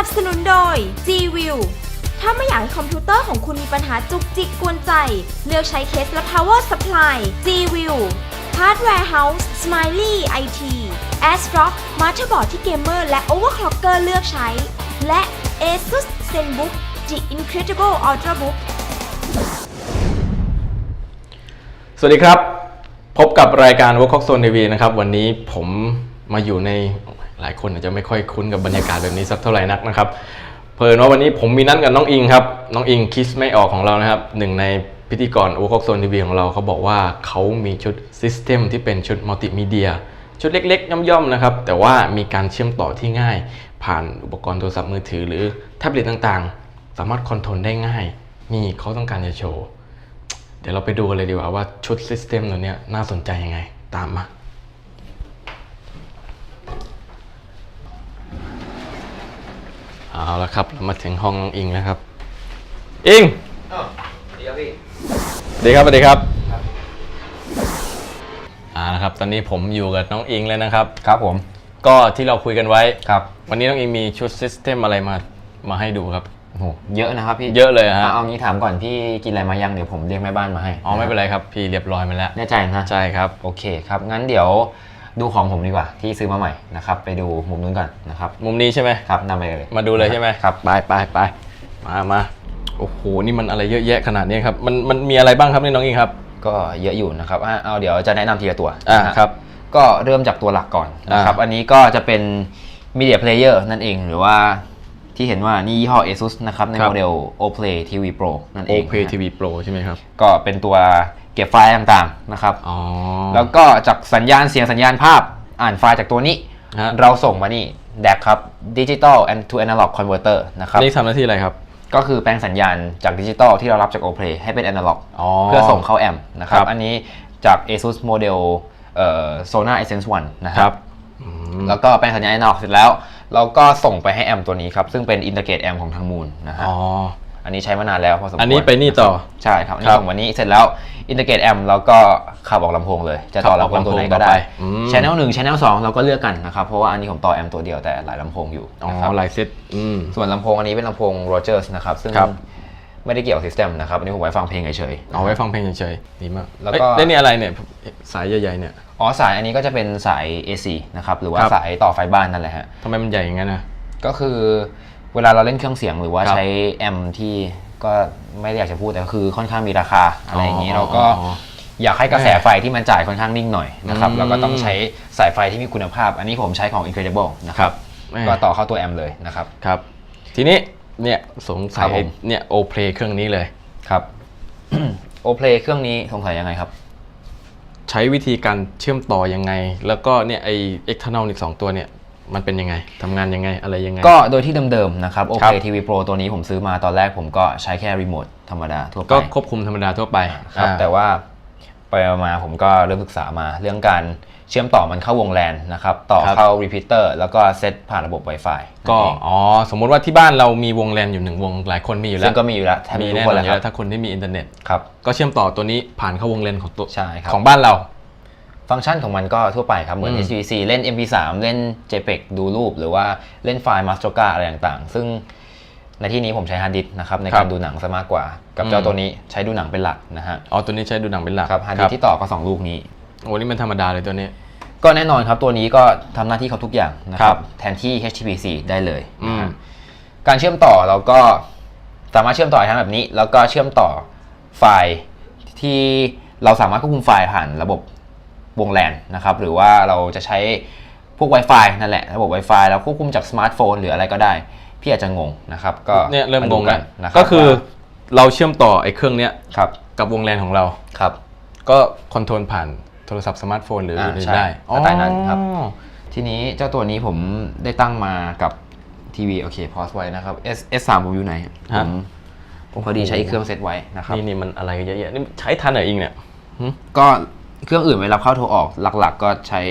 นับสนุนโดย G-View ถ้าไม่อยากให้คอมพิวเตอร์ของคุณมีปัญหาจุกจิกกวนใจ เลือกใช้เคสและ power supply G-View Hardware House Smiley IT ASRock Motherboard ที่เกมเมอร์และ Overclocker เลือกใช้ และ ASUS ZenBook The Incredible Ultrabook สวัสดีครับ พบกับรายการ Work Hawk Zone TV นะครับ วันนี้ผมมาอยู่ใน หลายคนอาจจะไม่ค่อยคุ้นกับบรรยากาศแบบนี้สักเท่าไหร่นักนะครับ เพลินว่าวันนี้ผมมีนัดกับน้องอิงครับ น้องอิงคิสไม่ออกของเรานะครับหนึ่งในพิธีกร Work Hawk Zone TV ของเราเขาบอกว่าเขามีชุดซิสเต็มที่เป็นชุดมัลติมีเดียชุดเล็กๆ ย่อมๆนะครับ แต่ว่ามีการเชื่อมต่อที่ง่าย ผ่านอุปกรณ์โทรศัพท์มือถือหรือแท็บเล็ตต่างๆ สามารถคอนโทรลได้ง่าย นี่เขาต้องการจะโชว์ เดี๋ยวเราไปดูกันเลยดีกว่าว่าชุดซิสเต็มตัวนี้น่าสนใจยังไง ตามมา เอาละครับเรามาถึงห้องน้องอิงแล้วครับ อิงดีครับพี่ดีครับสวัสดีครับอ่านะครับ ตอนนี้ผมอยู่กับน้องอิงแล้วนะครับ ครับผม ก็ที่เราคุยกันไว้ครับ วันนี้น้องอิงมีชุดซิสเต็มอะไรมามาให้ดูครับโอ้โหเยอะนะครับพี่เยอะเลยฮะะเอางี้ถามก่อนพี่กินอะไรมายังเดี๋ยวผมเรียกแม่บ้านมาให้อ๋อไม่เป็นไรครับพี่เรียบร้อยมาแล้วแน่ใจนะใช่ครับ โอเคครับงั้นเดี๋ยว ดูของผมดีกว่าที่ซื้อมาใหม่นะครับไปดูมุมนู้นก่อนนะครับมุมนี้ใช่ไหมครับนำไปเลยมาดูเลยใช่ไหมครับไปไปไปมามาโอ้โหนี่มันอะไรเยอะแยะขนาดนี้ครับมันมันมีอะไรบ้างครับนี่น้องอิงครับ ก็เยอะอยู่นะครับอะเอาเดี๋ยวจะแนะนำทีละตัวอ่านะฮะครับก็เริ่มจากตัวหลักก่อนนะครับอ่าอันนี้ก็จะเป็น Media Player นั่นเองหรือว่าที่เห็นว่านี่ยี่ห้อ ASUS นะครับในโมเดล OPlay TV Pro นั่นเองโอนะฮะทีวีโปรใช่ไหมครับ ก็เป็นตัวเก็บไฟล์ต่างๆนะครับอ๋อแล้วก็จากสัญญาณเสียงสัญญาณภาพอ่านไฟล์จากตัวนี้ฮะเราส่งมานี่ DAC ครับ Digital and to Analog Converter นะครับนี่ทำหน้าที่อะไรครับ ก็คือแปลงสัญญาณจากดิจิตอลที่เรารับจาก OPlay ให้เป็น Analog อ๋อเพื่อส่งเข้าแอมป์นะครับครับ อันนี้จาก ASUS Model เอ่อ Sonar Essence 1 นะคครัรับบอืมแล้วก็แปลงสัญญาณ Analog เสร็จแล้ว เราก็ส่งไปให้แอมป์ตัวนี้ครับ ซึ่งเป็น Integrate Amp ของทางมูลนะฮะ อ๋ออันนี้ใช้มานานแล้วพอสมควรอันนี้ไปนี่ต่อใช่ครับอันคนี้รับส่งวันนี้เสร็จแล้ว Integrate Amp แล้วก็ขับออกลำโพงเลย จะต่อขับออกลำโพงตัวไหนลำโพงก็ต่อได้ไปอืม Channel 1 Channel 2เราก็เลือกกันนะครับ เพราะว่าอันนี้ผมต่อแอมป์ตัวเดียวแต่หลายลำโพงอยู่อ๋อนะครับลายเซ็ตอืมส่วนลำโพงอันนี้เป็นลำโพง Rogers นะครับซึ่งครับไม่ได้เกี่ยวกับ System นะครับอันนี้ผมไว้ฟังเพลงเฉยๆเอาไว้ฟังเพลงเฉยๆดีมากแล้วก็เอ้ยนี่อะไรเนี่ยสายใหญ่ๆเนี่ยอ๋อสายอันนี้ก็จะเป็นสาย AC นะครับหรือว่าครับสายต่อไฟบ้านนั่นแหละฮะทำไมมันใหญ่อย่างนั้นนะก็คือ เวลาเราเล่นเครื่องเสียงหรือว่าครับใช้แอมป์ที่ก็ไม่ได้อยากจะพูดแต่ก็คือค่อนข้างมีราคาอะไรอย่างนี้อ๋อเราก็อ๋ออยากให้กระแสไฟที่มันจ่ายค่อนข้างนิ่งหน่อยนะครับอืม แล้วก็ต้องใช้สายไฟที่มีคุณภาพ อันนี้ผมใช้ของ Incredible นะครับแม่ก็ต่อเข้าตัวแอมป์เลยนะครับ ครับ ทีนี้เนี่ยสงสัครัยบผม เนี่ยโอเพลเครื่องนี้เลย ครับ OPlay เครื่องนี้สงสัยยังไงครับ ใช้วิธีการเชื่อมต่อยังไง แล้วก็เนี่ยไอ external อีกสองตัวเนี่ย มันเป็นยังไงทำงานยังไงอะไรยังไง ก็โดยที่เดิมๆนะครับครับ OPlay TV Pro ตัวนี้ผมซื้อมาตอนแรกผมก็ใช้แค่รีโมทธรรมดาทั่วไปก็ควบคุมธรรมดาทั่วไปครับอ่าแต่ว่าไปมาผมก็เริ่มศึกษามาเรื่องการเชื่อมต่อมันเข้าวงแลนนะครับ ต่อครับเข้า repeater แล้วก็เซตผ่านระบบ Wi-Fi ก็นั่นเองอ๋อสมมุติว่าที่บ้านเรามีวงแลนอยู่หนึ่งวงหลายคนมีอยู่แล้ซึ่วงก็มีอยู่แล้วแทบมีทุกแน่คนนอแล้วยู่ครัแล้บวถ้าคนที่มีอินเทอร์เน็ตครับก็เชื่อมต่อตัวนี้ผ่านเข้าวงเลนของตัวใช่ครับของบ้านเรา ฟังก์ชันของมันก็ทั่วไปครับ เหมือนอืม HTC เล่น MP3 เล่น JPEG ดูรูป หรือว่าเล่นไฟล์ Mastercard อะไรต่างๆ ซึ่งในที่นี้ผมใช้ฮาร์ดดิสก์นะครับในครัการบดูหนังซะมากกว่า กับอืมเจ้าตัวนี้ใช้ดูหนังเป็นหลักนะฮะอ๋อตัวนี้ใช้ดูหนังเป็นหลักครับฮาร์ดดิสก์ที่ต่อก็สองลูกนี้โอ้นี่มันธรรมดาเลยตัวนี้ ก็แน่นอนครับตัวนี้ก็ทำหน้าที่เขาทุกอย่างนะคครัรับบแทนที่ HTPC ได้เลยอืนะมฮะการเชื่อมต่อเราก็สามารถเชื่อมต่อทางแบบนี้ แล้วก็เชื่อมต่อไฟล์ที่เราสามารถควบคุมไฟล์ผ่านระบบ วงแลนนะครับหรือว่าเราจะใช้พวก Wi-Fi นั่นแหละระบบ Wi-Fi แล้วควบคุมจากสมาร์ทโฟนหรืออะไรก็ได้ พี่อาจจะงงนะครับก็เนี่ยเริ่มงงาแล้วดูนะครับก็คือว่าเราเชื่อมต่อไอ้เครื่องเนี้ยครับกับวงแลนของเราครับก็คอนโทรลผ่านโทรศัพท์สมาร์ทโฟนหรืออ่าอื่นใช่ได้สไตล์นั้นครับอ๋อทีนี้เจ้าตัวนี้ผมได้ตั้งมากับทีวีโอเคพอสไว้นะครับ S S 3 ผมอยู่ไหนผมผมพอดีใช้เครื่องเซตไว้นะครับนี่นี่มันอะไรเยอะแยะนี่ใช้ทันเหรออิงเนี่ยหึก็ เครื่องอื่นไว้รับเข้าโทรออกหลัก ๆ ก็ใช้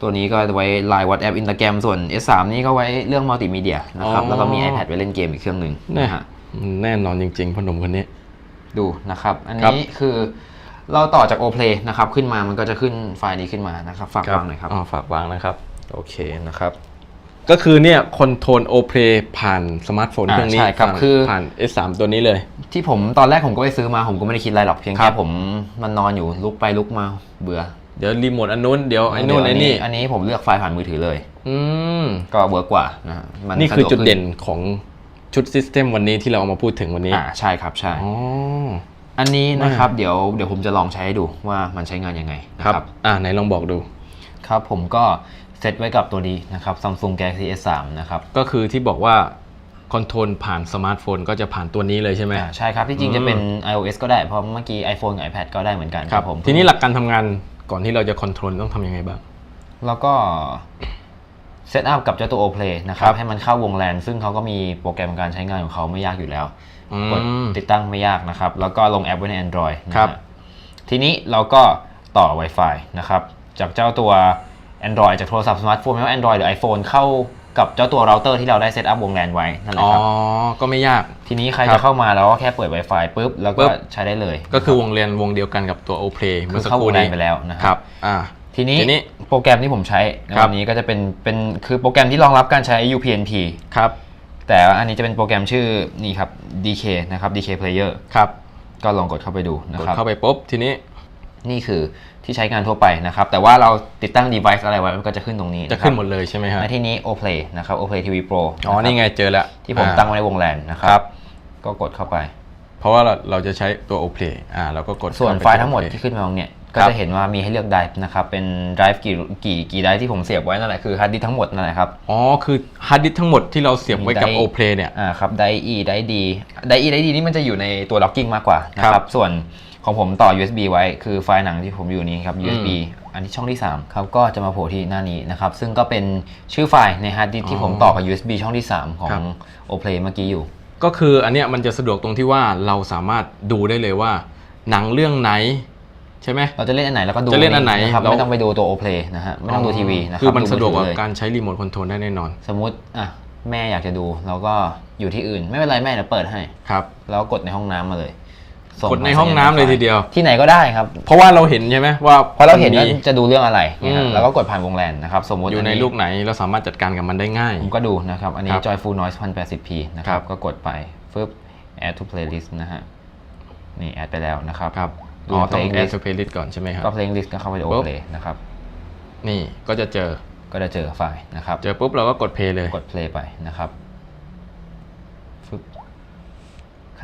ตัวนี้ก็ไว้ไลน์ WhatsApp Instagram ส่วน S 3 นี่ก็ไว้เรื่องมัลติมีเดียนะครับแล้วก็มี iPad ไว้เล่นเกมอีกเครื่องหนึ่งแน่นะฮะมันแน่นอนจริงๆพอหนุ่มคนนี้ ดูนะครับ อันครับ นี้คือเราต่อจาก OPlay นะครับ ขึ้นมามันก็จะขึ้นไฟล์นี้ขึ้นมานะครับ ฝากวางหน่อยครับ อ๋อฝากวางนะครับ โอเคนะครับ ก็คือเนี่ยคอนโทรลโอเพลผ่านสมาร์ทโฟนอ่าเครื่องนี้ใช่ครับผ่านคือ ผ่าน S3 ตัวนี้เลย ที่ผมตอนแรกผมก็ไปซื้อมาผมก็ไม่ได้คิดอะไรหรอกเพียงครัแค่บ ผมมันนอนอยู่ลุกไปลุกมาเบื่อเดี๋ยวรีโมทอันนู้นเดี๋ยวไอ้นู่นไอ้นี่ อันนี้ผมเลือกไฟล์ผ่านมือถือเลย อืม ก็เวิร์กกว่านะฮะมันี่คือสะวกจุดขึ้เด่นของชุดซิสเต็มวันนี้ที่เราเอามาพูดถึงวันนี้ อ่าใช่ครับใช่ อ๋อ อันนี้นะครับเดี๋ยวเดี๋ยวผมจะลองใช้ให้ดูว่ามันใช้งานยังไงนะคครัรับบอ่าไหนลองบอกดู ครับผมก็ เซตไว้กับตัวนี้นะครับ Samsung Galaxy S3 นะครับก็คือที่บอกว่าคอนโทรลผ่านสมาร์ทโฟนก็จะผ่านตัวนี้เลยใช่ไหมอ่าใช่ครับ ที่จริงอืมจะเป็น iOS ก็ได้ เพราะเมื่อกี้ iPhone กับ iPad ก็ได้เหมือนกันครับผม ทีนี้หลักการทำงานก่อนที่เราจะคอนโทรลต้องทำยังไงบ้าง แล้วก็เซตอัพกับเจ้าตัว OPlay นะครัครับบให้มันเข้าวงแลนซึ่งเขาก็มีโปรแกรมการใช้งานของเขาไม่ยากอยู่แล้วอืมกดติดตั้งไม่ยากนะครับ แล้วก็ลงแอปไว้ใน Android นะฮะครับ ทีนี้เราก็ต่อ Wi-Fi นะครับ จากเจ้าตัว Android จากโทรศัพท์สมาร์ทโฟนไม่ว่า Android หรือ iPhone เข้ากับเจ้าตัวเราเตอร์ที่เราได้เซตอัพวงแลนไว้นั่นแหละอ๋อ ครับ ก็ไม่ยาก ทีนี้ใครครัจะบเข้ามาเราก็แค่เปิด Wi-Fi ปุ๊บแล้วปุ๊ก็บใช้ได้เลยก็คือวงเรียนวงเดียวกันกับตัว o p l a y คืเมื่ออสักเข้าควรู่งแลนี้นไปแล้วนะคครัรับ บอ่า ทีนี้ทีนี้โปรแกรมที่ผมใช้ในครับ วันนี้ก็จะเป็นเป็นคือโปรแกรมที่รองรับการใช้ UPnP ครับแต่ว่าอันนี้จะเป็นโปรแกรมชื่อนี่ครับ DK นะครับ DK Player ครับก็ลองกดเข้าไปดูนะกดครับ เข้าไปปุ๊บทีนี้ นี่คือที่ใช้งานทั่วไปนะครับ แต่ว่าเราติดตั้ง device อะไรไว้มันก็จะขึ้นตรงนี้จะขึ้นหมดเลยใช่ไหมฮะในที่นี้ OPlay นะครับ OPlay TV Pro อ๋อ นี่ไงเจอแล้ว ที่ผมอ่าตั้งไว้ในวงแลนนะคครัรับบก็กดเข้าไป เพราะว่าเราเราจะใช้ตัว o p l a y อ่าเราก็กดส่วนเข้าปไฟล์ทั้งหมดตัวที่ขึ้นมาตรงเนี้ยก็ครับจะเห็นว่ามีให้เลือกไดร์นะครับ เป็นไดร์กี่กี่กี่ไดร์ที่ผมเสียบไว้นั่นแหละคือฮาร์ดดิสก์ทั้งหมดนั่นแหละครับ อ๋อ คือฮาร์ดดิสก์ทั้งหมดที่เราเสียบไว้กับได้ o p l a y เนี่ย อ่าครับไดร์ E ไดร์ D ไดร์ E ไดร์ D นี่มันจะอยู่ในตัว locking มากกว่านะคครัรับบส่วน ของผมต่อ USB ไว้คือไฟล์หนังที่ผมอยู่นี้ครับ USB อันที่ช่องที่ 3 ครับ ก็จะมาโผล่ที่หน้านี้นะครับ ซึ่งก็เป็นชื่อไฟล์ในฮาร์ดดิสก์ที่ผมต่อกับ USB ช่องที่ 3 ของครับ OPlay เมื่อกี้อยู่ ก็คืออันเนี้ยมันจะสะดวกตรงที่ว่าเราสามารถดูได้เลยว่า หนังเรื่องไหนใช่ไหมเราจะเล่นอันไหนแล้วก็ดูจะเล่นอันไหนนะครับเราไม่ต้องไปดูตัว OPlay นะฮะไม่ต้องดูทีวีนะครับคือมันสะดวกกมืว่าอถือเลยการใช้รีโมทคอนโทรลได้แน่นอน สมมุติอะแม่อยากจะดูเราก็อยู่ที่อื่น ไม่เป็นไรแม่เดี๋ยวเปิดให้ครับแล้วกดในห้องน้ำมาเลย ส่กดในห้องน้ำเลยทีเดียว ที่ไหนก็ได้ครับ เพราะว่าเราเห็นใช่ไหมว่าเพราะเราเห็นมีว่าจะดูเรื่องอะไรเนี่ยอืม แล้วก็กดผ่านวงแลนนะครับสมมติอยู่ในอัลูกไหนเราสามารถจัดการกับมันได้ง่าย ผมก็ดูนะครับ อันนี้ ครับ Joyful Noise 1080p นะคครัรับ บ ก็กดไปฟึบ add to playlist นะฮะ นี่ add ไปแล้วนะครับครับดูอ๋อต้อง playlist add to playlist ก่อนใช่ไหมครับ ก็ playlist ก็เข้าไปในปุ๊บ overlay นะครับ นี่ก็จะเจอก็จะเจอไฟล์นะครับ เจอปุ๊บเราก็กด play เลย กด play ไปนะครับฟึบ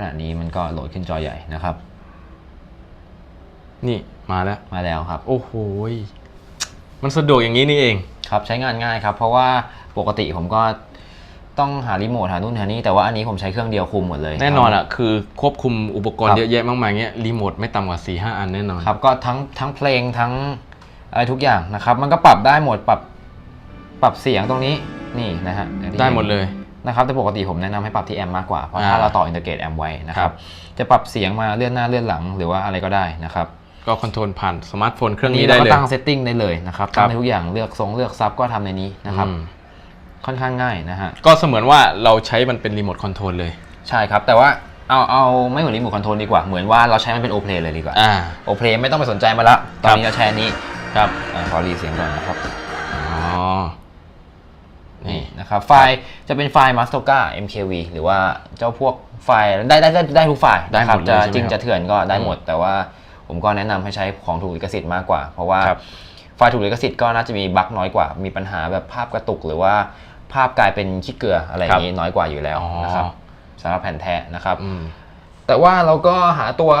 ขณะนี้มันก็โหลดขึ้นจอใหญ่นะครับ นี่มาแล้ว มาแล้วครับ โอ้โหยมันสะดวกอย่างนี้นี่เอง ครับใช้งานง่ายครับ เพราะว่าปกติผมก็ต้องหารีโมทหานู่นหานี่แต่ว่าอันนี้ผมใช้เครื่องเดียวคุมหมดเลย แน่นอนอะคือควบคุมอุปกรณ์ครับเยอะแยะมากมายเงี้ยรีโมทไม่ต่ำกว่า4ี่ห้าอันแน่นอนครับก็ทั้งทั้งเพลงทั้งอะไรทุกอย่างนะครับ มันก็ปรับได้หมดปรับปรับเสียงตรงนี้นี่นะฮะอย่างที่ได้หมดเลย นะครับแต่ปกติผมแนะนำให้ปรับที่แอมป์มากกว่า เพราะอ่าถ้าเราต่ออินเตอร์เกตแอมป์ไว้นะคครัรับบจะปรับเสียงมาเลื่อนหน้าเลื่อนหลังหรือว่าอะไรก็ได้นะครับก็คอนโทรลผ่านสมาร์ทโฟนเครื่องนี้เราได้ก็เลยตั้งเซตติ้งได้เลยนะครับครัตั้บงได้ทุกอย่างเลือกทรงเลือกซับก็ทำในนี้นะครับอืมค่อนข้างง่ายนะฮะก็เสมือนว่าเราใช้มันเป็นรีโมทคอนโทรลเลยใช่ครับแต่ว่าเอาเอาไม่เหมือนรีโมทคอนโทรลดีกว่าเหมือนว่าเราใช้มันเป็นโอเพลเลยดีกว่าอ่าโอเพลไม่ต้องไปสนใจมาละตอนนี้ครับเราใช้อันนี้ครับอาขอรีเสียงก่อนนะครับอ๋อ นี่นี่นะครับไฟล์จะเป็นไฟล์ Mastoka MKV หรือว่าเจ้าพวกไฟล์ได้ได้ได้ได้ทุกไฟล์ได้หมดนะครับเลยจะใช่ไหมจริงครับจะเถื่อนก็ได้หมด แต่ว่าผมก็แนะนำให้ใช้ของถูกลิขสิทธิ์มากกว่า เพราะว่าครับไฟล์ถูกลิขสิทธิ์ก็น่าจะมีบั๊กน้อยกว่า มีปัญหาแบบภาพกระตุกหรือว่าภาพกลายเป็นขี้เกลืออะไรอย่างนี้น้อยกว่าอยู่แล้วอ๋อ นะครับสำหรับแผ่นแท้นะครับ อืม แต่ว่าเราก็หาตัว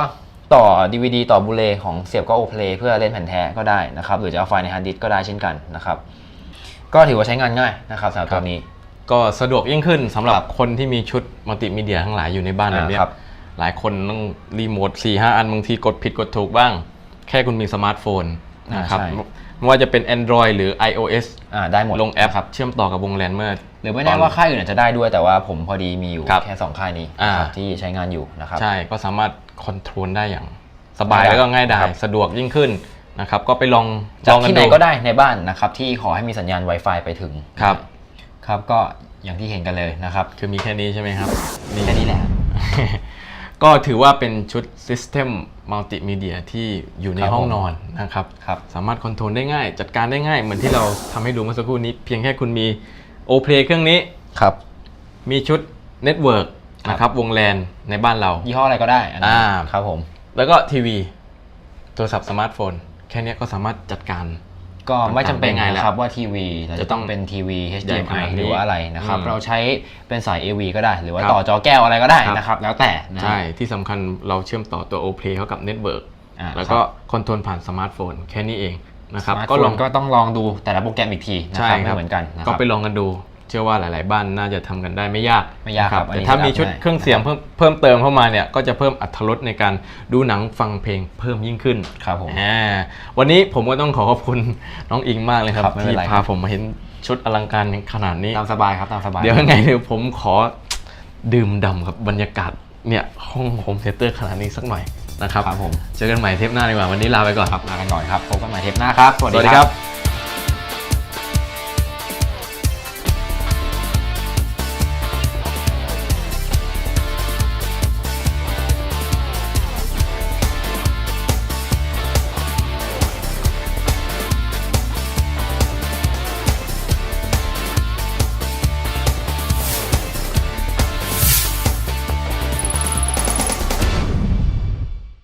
ต่อ DVD ต่อบูเลของเสียบก็โอเพลเพื่อเล่นแผ่นแท้ก็ได้นะครับ หรือจะเอาไฟล์ในฮาร์ดดิสก์ก็ได้เช่นกันนะครับ ก็ถือว่าใช้งานง่ายนะครับสำหรับตัวนี้ ก็สะดวกยิ่งขึ้นสำหรับครับคนที่มีชุดมัลติมีเดียทั้งหลายอยู่ในบ้านแบบเนี้ยอ่าครับหลายคนต้องรีโมท4ี่ห้าอันบางทีกดผิดกดถูกบ้าง แค่คุณมีสมาร์ทโฟนอ่านะครับใช่ไม่ว่าจะเป็น Android หรือ iOS อ่าได้หมดลงแอปครับเชื่อมต่อกับวงแลนเมื่อ หรือไม่แน่ว่าค่ายอื่นอาจจะได้ด้วยแต่ว่าผมพอดีมีอยู่ครับแค่ 2 ค่ายนี้อ่านะครับที่ใช้งานอยู่นะครับใช่ก็สามารถคอนโทรลได้อย่างสบายง่ายดายแล้วก็ง่ายดาครัยบสะดวกยิ่งขึ้น นะครับก็ไปลองลจากองกัที่นไหนดูก็ได้ในบ้านนะครับที่ขอให้มีสัญญาณ Wi-Fi ไปถึงครับครับก็อย่างที่เห็นกันเลยนะครับ คือมีแค่นี้ใช่ไหมครับแค่นี้แหละ ก็ถือว่าเป็นชุด System Multimedia ที่อยู่ในครับห้องผมนอนนะครับครับสามารถคอนโทรลได้ง่าย จัดการได้ง่ายเหมือนที่เราทำให้ดูเมื่อสักครู่นี้ เพียงแค่คุณมีโอเพลเครื่องนี้ครับมีชุดเน็ตเวิร์กครับนะครับวงแลนในบ้านเรา ยี่ห้ออะไรก็ได้นนี้อ่าครับผม แล้วก็ทีวีโทรศัพท์สมาร์ทโฟน แค่เนี้ยก็สามารถจัดการ ก็ไม่จำเป็นต่างๆได้ง่ายแล้วนะครับว่าทีวีเราจะจะต้ต้อองงเป็นทีวี ใหญ่ขนา HDMI ดนี้หรือว่าอะไรนะครับ อืมเราใช้เป็นสาย AV ก็ได้ หรือว่าครับ ต่อจอแก้วอะไรก็ได้ครับนะครับ แล้วแต่นะใช่ที่สำคัญเราเชื่อมต่อตัวโอเพลเข้ากับเน็ตเวิร์กอ่าแล้วก็คอนโทรลผ่านสมาร์ทโฟนแค่นี้เองนะครับสมาร์ทก็โฟลอนงก็ต้องลองดูแต่ละโปรแกรมอีกทีนะใช่ครับคไม่รับเหมือนกันนะคก็รับ ไปลองกันดู เชื่อว่าหลาย ๆ บ้านน่าจะทำกันได้ไม่ยากไม่ยากครับนะอันนี้แต่ถ้ามีชุดทำได้เครื่องเสียงเพิ่มเพิ่มเติมเข้ามาเนี่ยก็จะเพิ่มอรรถรสในการดูหนังฟังเพลงเพิ่มยิ่งขึ้นครับผมอ่าวันนี้ผมก็ต้องขอขอบคุณน้องอิงมากเลยครับครับไม่เป็ที่นไรพาผมมาเห็นชุดอลังการขนาดนี้ตามสบายครับตามสบายเดี๋ยวยังไงเดี๋ยวผมขอดื่มด่ำกับบรรยากาศเนี่ยห้องโฮมเซเตอร์ขนาดนี้สักหน่อยนะครับครับผมเจอกันใหม่เทปหน้าดีกว่าวันนี้ลาไปก่อนครับลากันก่อนครับพบกันใหม่เทปหน้าครับ สวัสดีครับ